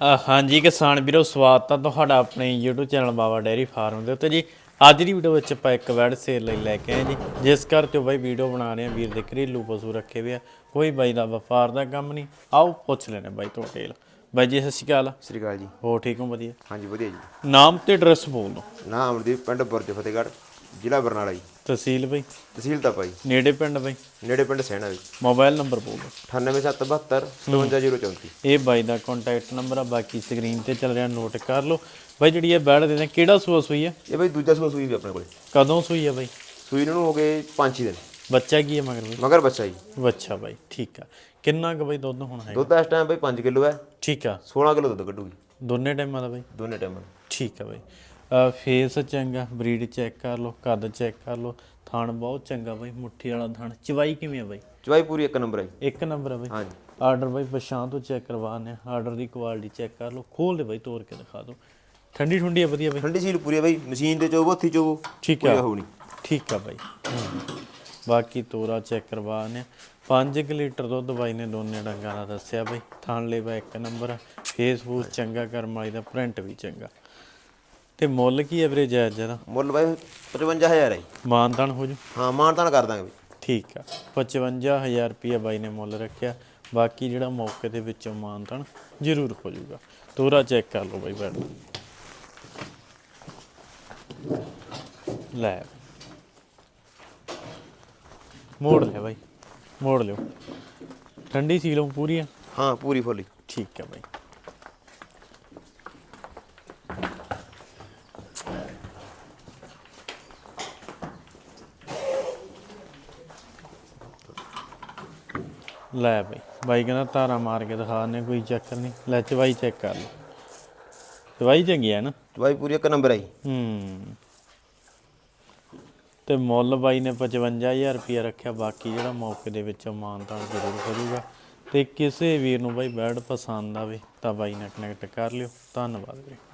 ਹਾਂਜੀ ਕਿਸਾਨ ਵੀਰੋ ਸਵਾਗਤ ਹੈ ਤੁਹਾਡਾ ਆਪਣੇ YouTube channel Baba dairy farm ਦੇ ਉੱਤੇ ਜੀ। ਅੱਜ ਦੀ ਵੀਡੀਓ ਵਿੱਚ ਆਪਾਂ ਇੱਕ ਵੈਡ ਸੇਲ ਲਈ ਲੈ ਕੇ ਆਏ ਜੀ ਜਿਸ ਕਰਕੇ ਬਾਈ ਵੀਡੀਓ ਬਣਾ ਰਹੇ ਆ ਵੀਰ ਦੇ ਘਰੇਲੂ ਪਸ਼ੂ ਰੱਖੇ ਹੋਏ ਆ। ਕੋਈ ਬਾਈ ਦਾ ਵਪਾਰ ਦਾ ਕੰਮ ਨਹੀਂ। ਆਓ ਪੁੱਛ ਲੈਣੇ ਬਾਈ ਤੋਂ ਡਿਟੇਲ ਬਾਈ ਜੀ ਸਤਿ ਸ਼੍ਰੀ ਅਕਾਲ। ਸ੍ਰੀ ਅਕਾਲ ਜੀ। ਹੋਰ ਠੀਕ ਹੋ? ਵਧੀਆ। ਹਾਂਜੀ ਵਧੀਆ ਜੀ। ਨਾਮ ਤੇ ਐਡਰੈਸ ਬੋਲ ਦਿਓ। ਨਾਮ ਅਮਰਦੀਪ ਪਿੰਡ ਬੁਰਜ ਫਤਿਹਗੜ੍ਹ। ਜ਼ਿਲ੍ਹਾ ਬਰਨਾਲਾ ਜੀ। ਤਹਿਸੀਲ ਬਾਈ। ਤਹਿਸੀਲ ਤਾਂ ਪਾਈ ਨੇੜੇ ਪਿੰਡ ਬਾਈ। ਨੇੜੇ ਪਿੰਡ ਸੈਣਾ ਜੀ। ਮੋਬਾਈਲ ਨੰਬਰ ਬੋਲ। ਦਿਓ 98772 57034 ਇਹ ਬਾਈ ਦਾ ਕੰਟੈਕਟ ਨੰਬਰ ਆ ਬਾਕੀ ਸਕਰੀਨ ਤੇ ਚੱਲ ਰਿਹਾ ਨੋਟ ਕਰ ਲਓ। ਬਾਈ ਜਿਹੜੀ ਇਹ ਬੈਡ ਦੇ ਨੇ ਕਿਹੜਾ ਸੂਆ ਸੂਈ ਹੈ ਇਹ ਬਈ ਦੂਜਾ ਸੂਆ ਸੂਈ ਵੀ ਆਪਣੇ ਕੋਲੇ। ਕਦੋਂ ਸੂਈ ਹੈ ਬਾਈ? ਸੂਈ ਨੂੰ ਹੋ ਗਏ 5-6 ਦਿਨ। ਬੱਚਾ ਕੀ ਹੈ ਮਗਰ ਬਾਈ? ਮਗਰ ਬੱਚਾ ਜੀ। ਬੱਚਾ ਬਾਈ ਠੀਕ ਆ। ਕਿੰਨਾ ਕੁ ਬਾਈ ਦੁੱਧ ਹੁਣ ਹੈ ਦੁੱਧ ਇਸ ਟਾਈਮ ਬਈ 5 ਕਿਲੋ ਹੈ। ਠੀਕ ਆ। 16 ਕਿਲੋ ਦੁੱਧ ਕੱਢੂਗੀ। ਦੋਨੇ ਟਾਈਮਾਂ ਦਾ ਬਾਈ? ਦੋਨੇ ਟਾਈਮਾਂ ਠੀਕ ਆ ਬਾਈ। ਫੇਸ ਚੰਗਾ ਬਰੀਡ ਚੈੱਕ ਕਰ ਲਓ ਕੱਦ ਚੈੱਕ ਕਰ ਲਓ ਥਣ ਬਹੁਤ ਚੰਗਾ ਬਾਈ ਮੁੱਠੀ ਵਾਲਾ ਥਣ। ਚਵਾਈ ਕਿਵੇਂ ਆ ਬਾਈ? ਚਵਾਈ ਪੂਰੀ ਇੱਕ ਨੰਬਰ ਹੈ ਜੀ। ਇੱਕ ਨੰਬਰ ਆ ਬਾਈ? ਹਾਂਜੀ। ਆਰਡਰ ਬਾਈ ਪਛਾਣ ਤੋਂ ਚੈੱਕ ਕਰਵਾਣੇ ਆਰਡਰ ਦੀ ਕੁਆਲਿਟੀ ਚੈੱਕ ਕਰ ਲਓ ਖੋਲ ਦੇ ਬਾਈ ਤੋੜ ਕੇ ਦਿਖਾ ਦਿਓ। ਠੰਡੀ ਠੰਡੀ ਆ ਵਧੀਆ ਬਾਈ? ਠੰਡੀ ਸੀਲ ਪੂਰੀ ਹੈ ਬਈ ਮਸ਼ੀਨ ਤੇ ਚੋਵੋ ਹੱਥੀ ਚੋਵੋ ਠੀਕ ਆ। ਹੋ ਨਹੀਂ। ਠੀਕ ਆ ਬਾਈ। ਬਾਕੀ ਤੋਰਾ ਚੈੱਕ ਕਰਵਾਣੇ 5 ਲੀਟਰ ਦੁੱਧ ਬਾਈ ਨੇ ਦੋਨੇ ਡੰਗਾਂ ਦਾ ਦੱਸਿਆ ਬਾਈ। ਥਣ ਲੇਵਾ ਇੱਕ ਨੰਬਰ ਫੇਸਬੁੱਕ ਚੰਗਾ ਕਰਮ ਵਾਲੀ ਦਾ ਪ੍ਰਿੰਟ ਵੀ ਚੰਗਾ। ਤੇ ਮੁੱਲ ਕੀ ਐਵਰੇਜ ਹੈ ਜਰਾ ਮੁੱਲ ਬਈ 55000 ਹੈ ਜੀ। ਮਾਨਤਾਨ ਹੋ ਜੂ? ਹਾਂ ਮਾਨਤਾਨ ਕਰ ਦਾਂਗੇ ਬਈ ਠੀਕ ਆ। 55000 ਰੁਪਏ ਬਾਈ ਨੇ ਮੁੱਲ ਰੱਖਿਆ। ਬਾਕੀ ਜਿਹੜਾ ਮੌਕੇ ਦੇ ਵਿੱਚੋਂ ਮਾਨਤਾਨ ਜ਼ਰੂਰ ਹੋ ਜਾਊਗਾ ਤੋਰਾ ਚੈੱਕ ਕਰ ਲਓ ਬਾਈ ਬੈਠ ਲੈ। ਮੋੜ ਲੈ ਬਾਈ। ਮੋੜ ਲਿਓ। ਠੰਡੀ ਸੀਲੋਂ ਪੂਰੀ ਆ? ਹਾਂ ਪੂਰੀ ਫੁੱਲੀ। ਠੀਕ ਆ ਬਾਈ। ਲੈ ਬਾਈ। ਬਾਈ ਕਹਿੰਦਾ ਤਾਰਾ ਮਾਰ ਕੇ ਦਿਖਾ ਨੇ ਕੋਈ ਚੱਕਰ ਨਹੀਂ। ਲੈ ਚਵਾਈ ਚੈੱਕ ਕਰ ਲਓ। ਚਵਾਈ ਚੰਗੀ ਹੈ ਨਾ? ਚਵਾਈ ਪੂਰੀ ਇੱਕ ਨੰਬਰ ਜੀ। ਹੂੰ। ਤੇ ਮੁੱਲ ਬਾਈ ਨੇ 55000 ਰੁਪਏ ਰੱਖਿਆ ਬਾਕੀ ਜਿਹੜਾ ਮੌਕੇ ਦੇ ਵਿੱਚ ਮਾਨਤਾਨ ਜ਼ਰੂਰ ਕਰੂਗਾ। ਤੇ ਕਿਸੇ ਵੀਰ ਨੂੰ ਬਾਈ ਬੈਡ ਪਸੰਦ ਆਵੇ ਤਾਂ ਬਾਈ ਨਾਲ ਕਨੈਕਟ ਕਰ ਲਿਓ। ਧੰਨਵਾਦ ਵੀਰੇ।